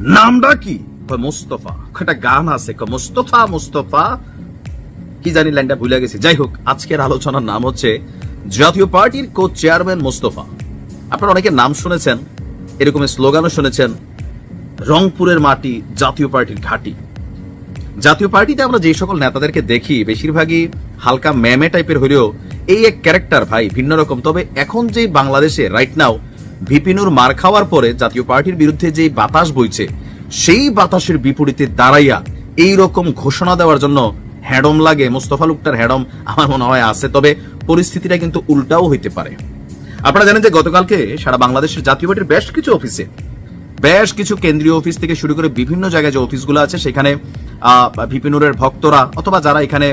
নামটা কি? মোস্তফা। একটা গান আছে? মোস্তফা মোস্তফা। কি জানি লাইনটা ভুলে গেছি। যাই হোক, আজকের আলোচনার নাম হচ্ছে জাতীয় পার্টির কো চেয়ারম্যান মোস্তফা। আপনারা অনেকে নাম শুনেছেন, এরকম স্লোগানও শুনেছেন, রংপুরের মাটি, জাতীয় পার্টির ঘাঁটি। জাতীয় পার্টিতে আমরা যে সকল নেতাদেরকে দেখি, বেশিরভাগই হালকা ম্যামে টাইপের হলেও এই এক ক্যারেক্টার ভাই ভিন্ন রকম। তবে এখন যে বাংলাদেশে রাইট নাও ভিপিনুর মার খাওয়ার পরে জাতীয় পার্টির বিরুদ্ধে যে বাতাস বইছে, সেই বাতাসের বিপরীতে দাঁড়াইয়া এই রকম ঘোষণা দেওয়ার জন্য হ্যাডম লাগে। মোস্তফা লুকটার হ্যাডম আমার মনে হয় আছে, তবে পরিস্থিতিটা কিন্তু উল্টাও হইতে পারে। আপনারা জানেন যে গতকালকে সারা বাংলাদেশের জাতীয় পার্টির বেশ কিছু অফিসে, বেশ কিছু কেন্দ্রীয় অফিস থেকে শুরু করে বিভিন্ন জায়গায় যে অফিসগুলো আছে, সেখানে ভিপিনুরের ভক্তরা অথবা যারা এখানে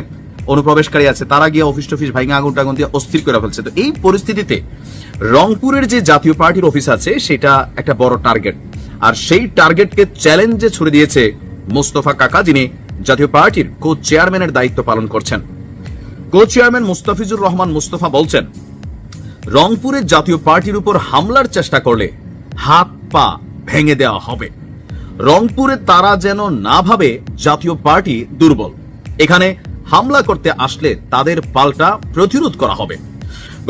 অনুপ্রবেশকারী আছে, তারা গিয়ে অফিস টফিস ভাইঙা আগুন টাগুন দিয়ে অস্থির করে ফেলছে। তো এই পরিস্থিতিতে রংপুরের যে জাতীয় পার্টির অফিস আছে, সেটা একটা বড় টার্গেট আর সেই টার্গেটকে চ্যালেঞ্জে ছুড়ে দিয়েছে মোস্তফা কাকা, যিনি জাতীয় পার্টির কো চেয়ারম্যানের দায়িত্ব পালন করছেন। কো চেয়ারম্যান মুস্তাফিজুর রহমান মুস্তফা বলছেন, রংপুরের জাতীয় পার্টির উপর হামলার চেষ্টা করলে হাত পা ভেঙে দেওয়া হবে। রংপুরে তারা যেন না ভাবে, জাতীয় পার্টি দুর্বল। এখানে হামলা করতে আসলে তাদের পাল্টা প্রতিরোধ করা হবে।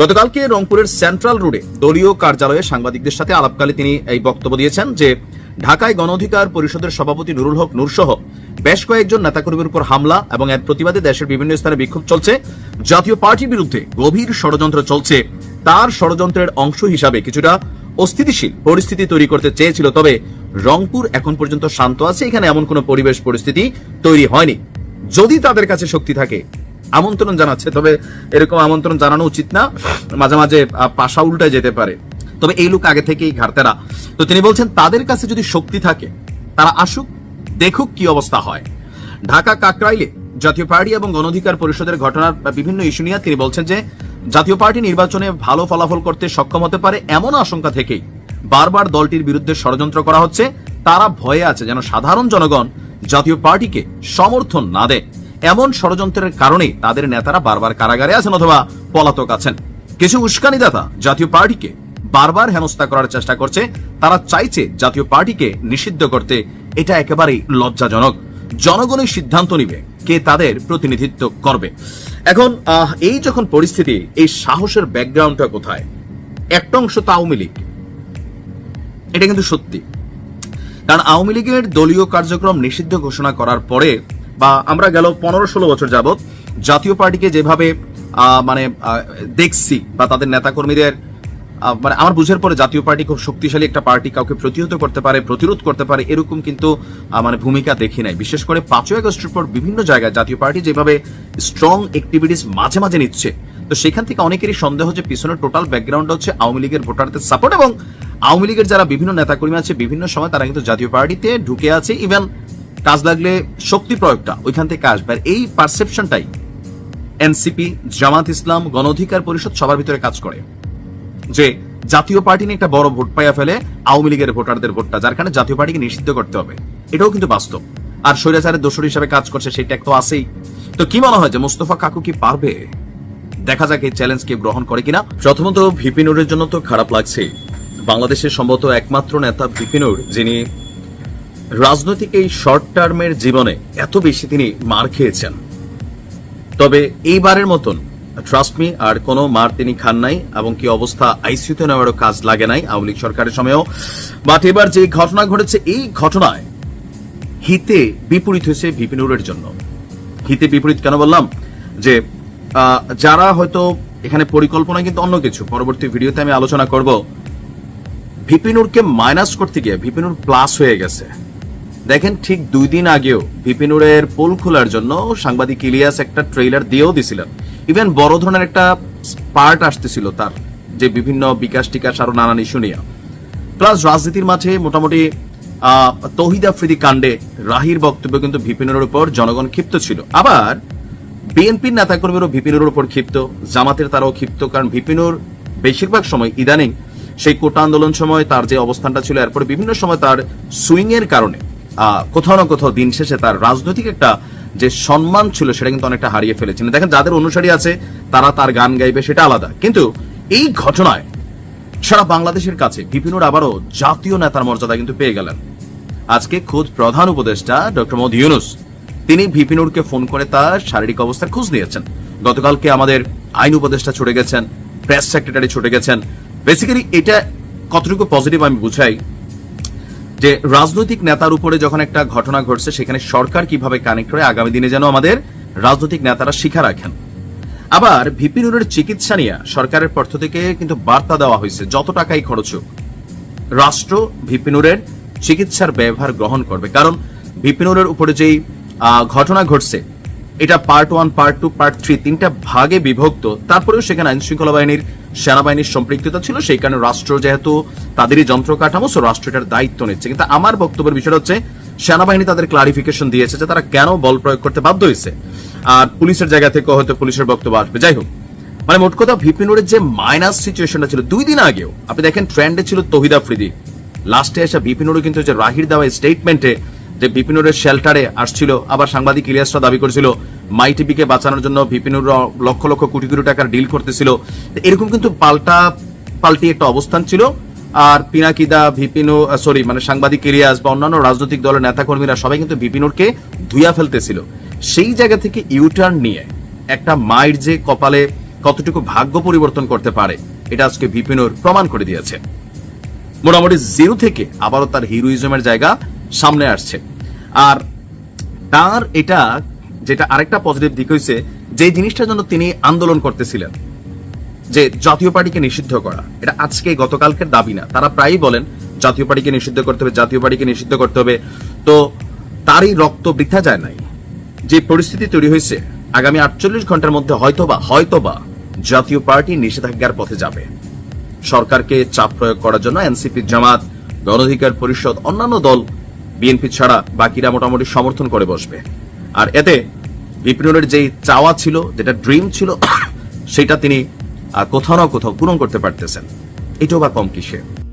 গতকালকে রংপুরের সেন্ট্রাল রোডে দলীয় কার্যালয়ে সাংবাদিকদের সাথে আলাপকালে তিনি এই বক্তব্য দিয়েছেন যে, ঢাকায় গণ অধিকার পরিষদের সভাপতি নুরুল হক নূরসহ বেশ কয়েকজন নেতাকর্মীর উপর হামলা এবং এর প্রতিবাদে দেশের বিভিন্ন স্থানে বিক্ষোভ চলছে। জাতীয় পার্টির বিরুদ্ধে গভীর ষড়যন্ত্র চলছে। তার ষড়যন্ত্রের অংশ হিসাবে কিছুটা অস্থিতিশীল পরিস্থিতি তৈরি করতে চেয়েছিল, তবে রংপুর এখন পর্যন্ত শান্ত আছে। এখানে এমন কোনো পরিবেশ পরিস্থিতি তৈরি হয়নি। যদি তাদের কাছে শক্তি থাকে, আমন্ত্রণ জানাচ্ছে, তবে এরকম আমন্ত্রণ জানানো উচিত না। মাঝে মাঝে পাশা উল্টায় যেতে পারে। তবে এই লোক আগে থেকেই ঘাড়তেরা। তো তিনি বলছেন, তাদের কাছে যদি শক্তি থাকে, তারা আসুক, দেখুক কি অবস্থা হয়। ঢাকা কাকরাইলে জাতীয় পার্টি এবং গণঅধিকার পরিষদের ঘটনার বিভিন্ন ইস্যু নিয়ে তিনি বলছেন যে, জাতীয় পার্টি নির্বাচনে ভালো ফলাফল করতে সক্ষম হতে পারে এমন আশঙ্কা থেকেই বারবার দলটির বিরুদ্ধে ষড়যন্ত্র করা হচ্ছে। তারা ভয়ে আছে যেন সাধারণ জনগণ জাতীয় পার্টিকে সমর্থন না দেয়। এমন ষড়যন্ত্রের কারণেই তাদের নেতারা বারবার কারাগারে আছেন অথবা পলাতক আছেন। কিছু উস্কানিদাতা জাতীয় পার্টিকে বারবার হেনস্থা করার চেষ্টা করছে। তারা চাইছে জাতীয় পার্টিকে নিষিদ্ধ করতে। এটা একেবারেই লজ্জাজনক। জনগণই সিদ্ধান্ত নিবে, কে তাদের প্রতিনিধিত্ব করবে। এখন এই যখন পরিস্থিতি, এই সাহসের ব্যাকগ্রাউন্ডটা কোথায়? একটা অংশ তো আওয়ামী লীগ। এটা কিন্তু সত্যি। কারণ আওয়ামী লীগের দলীয় কার্যক্রম নিষিদ্ধ ঘোষণা করার পরে, বা আমরা গেল পনেরো ষোলো বছর যাবত জাতীয় পার্টিকে যেভাবে মানে দেখছি বা তাদের নেতাকর্মীদের মানে আমার বুঝের পরে জাতীয় পার্টি খুব শক্তিশালী একটা পার্টি কাউকে প্রতিহত করতে পারে, প্রতিরোধ করতে পারে, এরকম কিন্তু মানে ভূমিকা দেখি নাই। বিশেষ করে পাঁচই আগস্টের পর বিভিন্ন জায়গায় জাতীয় পার্টি যেভাবে স্ট্রং অ্যাক্টিভিটিস মাঝে মাঝে নিচ্ছে, তো সেখান থেকে অনেকেরই সন্দেহ যে পিছনের টোটাল ব্যাকগ্রাউন্ড হচ্ছে আওয়ামী লীগের ভোটারদের সাপোর্ট এবং আওয়ামী লীগের যারা বিভিন্ন নেতাকর্মী আছে, বিভিন্ন সময় তারা কিন্তু জাতীয় পার্টিতে ঢুকে আছে। ইভেন কাজ লাগলে শক্তি প্রয়োগটা ওইখান থেকে আসবে। আর এই পারসেপশনটাই এনসিপি জামাত ইসলাম, গণ অধিকার পরিষদ সবার ভিতরে কাজ করে। যে জাতীয় পার্টি নিয়ে একটা বড় ভোট পাইয়া ফেলে আওয়ামী লীগের ভোটারদের ভোটটা, যার কারণে জাতীয় পার্টিকে নিষিদ্ধ করতে হবে। এটাও কিন্তু বাস্তব। আর স্বৈরাচারের দোষর হিসাবে কাজ করছে সেটা তো আছেই। তো কি মনে হয় যে মোস্তফা কাকু কি পারবে? দেখা যাক এই চ্যালেঞ্জ কে গ্রহণ করে কিনা। প্রথমত ভিপি ভিপিনুরের জন্য তো খারাপ লাগছে বাংলাদেশের সম্ভবত একমাত্র নেতা ভিপিনুর যিনি রাজনৈতিক এই শর্ট টার্মের জীবনে এত বেশি তিনি মার খেয়েছেন। তবে এইবারের মতন ট্রাস্ট মি আর কোনো মার তিনি খান নাই, এবং কি অবস্থা আইসিউতে নেওয়ারও কাজ লাগে নাই আওয়ামী লীগ সরকারের সময়ও। বাট এবার যে ঘটনা ঘটেছে, এই ঘটনায় হিতে বিপরীত হয়েছে বিপিনুরের জন্য। হিতে বিপরীত কেন বললাম? যে যারা হয়তো এখানে পরিকল্পনা কিন্তু অন্য কিছু, পরবর্তী ভিডিওতে আমি আলোচনা করব। ভিপিনুরকে মাইনাস করতে গিয়ে ভিপিনুর প্লাস হয়ে গেছে। দেখেন ঠিক দুই দিন আগেও ভিপিনুরের পোল খোলার জন্য সাংবাদিক ইলিয়াস একটা ট্রেইলার দিয়েও দিছিলেন। ইভেন বড় ধরনের একটা পার্ট আসতেছিল তার, যে বিভিন্ন বিকাশ টিকাশ আরও নানান ইস্যু নিয়ে। প্লাস রাজনীতির মাঝে মোটামুটি তৌহিদ আফ্রিদি কাণ্ডে রাহির বক্তব্য কিন্তু ভিপিনুরের উপর জনগণ ক্ষিপ্ত ছিল। আবার বিএনপির নেতাকর্মীরও ভিপিনুরের উপর ক্ষিপ্ত, জামাতের তারাও ক্ষিপ্ত, কারণ ভিপিনুর বেশিরভাগ সময় ইদানিং সেই কোটা আন্দোলন সময় তার যে অবস্থানটা ছিল, এরপরে বিভিন্ন সময় তার সুইং এর কারণে কোথাও না কোথাও দিন শেষে তার রাজনৈতিক একটা যে সম্মান ছিল, সেটা কিন্তু অনেকটা হারিয়ে ফেলেছেন দেখেন, যাদের অনুসারী আছে, তারা তার গান গাইবে, সেটা আলাদা। কিন্তু এই ঘটনায় সারা বাংলাদেশের কাছে বিপিনুর আবারও জাতীয় নেতার মর্যাদা কিন্তু পেয়ে গেলেন। আজকে খোদ প্রধান উপদেষ্টা ডক্টর মোহাম্মদ ইউনুস, তিনি ভিপিনুরকে ফোন করে তার শারীরিক অবস্থার খোঁজ নিয়েছেন। গতকালকে আমাদের আইন উপদেষ্টা ছুটে গেছেন, প্রেস সেক্রেটারি ছুটে গেছেন বেসিক্যালি এটা কতটুকু পজিটিভ আমি বুঝাই, যে রাজনৈতিক নেতার উপরে যখন একটা ঘটনা ঘটছে, সেখানে সরকার কীভাবে কানেক্ট করে, আগামী দিনে যেন আমাদের রাজনৈতিক নেতারা শিখা রাখেন। আবার ভিপিনুরের চিকিৎসা নিয়ে সরকারের পক্ষ থেকে কিন্তু বার্তা দেওয়া হয়েছে, যত টাকাই খরচ হোক, রাষ্ট্র ভিপিনুরের চিকিৎসার ব্যবহার গ্রহণ করবে। কারণ ভিপিনুরের উপরে যেই ঘটনা ঘটছে এটা part one part two part three তিনটা ভাগে বিভক্ত। তারপরেও সেখানে আইন শৃঙ্খলা বাহিনীর সেনাবাহিনীর সম্পৃক্ততা ছিল, সেই কারণে রাষ্ট্র যেহেতু তাদেরই যন্ত্র কাঠামো সো রাষ্ট্র এটার দায়িত্ব নিচ্ছে। কিন্তু আমার বক্তব্যের বিষয় হচ্ছে, সেনাবাহিনী তাদের ক্লারিফিকেশন দিয়েছে যে তারা কেন বল প্রয়োগ করতে বাধ্য হয়েছে। আর পুলিশের জায়গা থেকে হয়তো পুলিশের বক্তব্য আসবে। যাই হোক মানে মোট কথা ভিপিনুরের যে মাইনাস সিচুয়েশনটা ছিল, দুই দিন আগেও, আপনি দেখেন ট্রেন্ডে ছিল তহিদ আফ্রিদি। লাস্টে এসে বিপিনুরও কিন্তু যে রাহির দেওয়া স্টেটমেন্টে যে বিপিনুরের শেল্টারে আসছিল, আবার সাংবাদিক ইলিয়াসরা দাবি করেছিল, মাই টিভিকে বাঁচানোর জন্য বিপিনুর লক্ষ লক্ষ কোটি কোটি টাকার ডিল করতেছিল। এরকম কিন্তু পাল্টা পাল্টি একটা অবস্থান ছিল। আর পিনাকিদা, ভিপিনু সরি মানে সাংবাদিক ইলিয়াস বা অন্যান্য রাজনৈতিক দলের নেতাকর্মীরা সবাই কিন্তু বিপিনুরকে ধুইয়া ফেলতেছিল। সেই জায়গা থেকে ইউটার্ন নিয়ে একটা মায়ের যে কপালে কতটুকু ভাগ্য পরিবর্তন করতে পারে, এটা আজকে ভিপিনুর প্রমাণ করে দিয়েছে। মোটামুটি জিরো থেকে আবারও তার হিরোইজমের জায়গা সামনে আসছে। আর তার এটা যেটা আরেকটা পজিটিভ দিক হয়েছে যে জিনিসটার জন্য তিনি আন্দোলন করতেছিলেন, যে জাতীয় পার্টিকে নিষিদ্ধ করা, এটা আজকে গতকালকের দাবি না। তারা প্রায়ই বলেন, জাতীয় পার্টিকে নিষিদ্ধ করতে হবে, জাতীয় পার্টিকে নিষিদ্ধ করতে হবে। তো তারই রক্ত বৃথা যায় নাই। যে পরিস্থিতি তৈরি হয়েছে, আগামী আটচল্লিশ ঘণ্টার মধ্যে হয়তোবা হয়তোবা জাতীয় পার্টি নিষেধাজ্ঞার পথে যাবে। সরকারকে চাপ প্রয়োগ করার জন্য এনসিপি জামাত, গণ অধিকার পরিষদ, অন্যান্য দল বিএনপি ছাড়া বাকিরা মোটামুটি সমর্থন করে বসবে। আর এতে বিপিনের যেই চাওয়া ছিল, যেটা ড্রিম ছিল, সেটা তিনি কোথাও না কোথাও পূরণ করতে পারতেছেন। এটাও বা কম কিসে?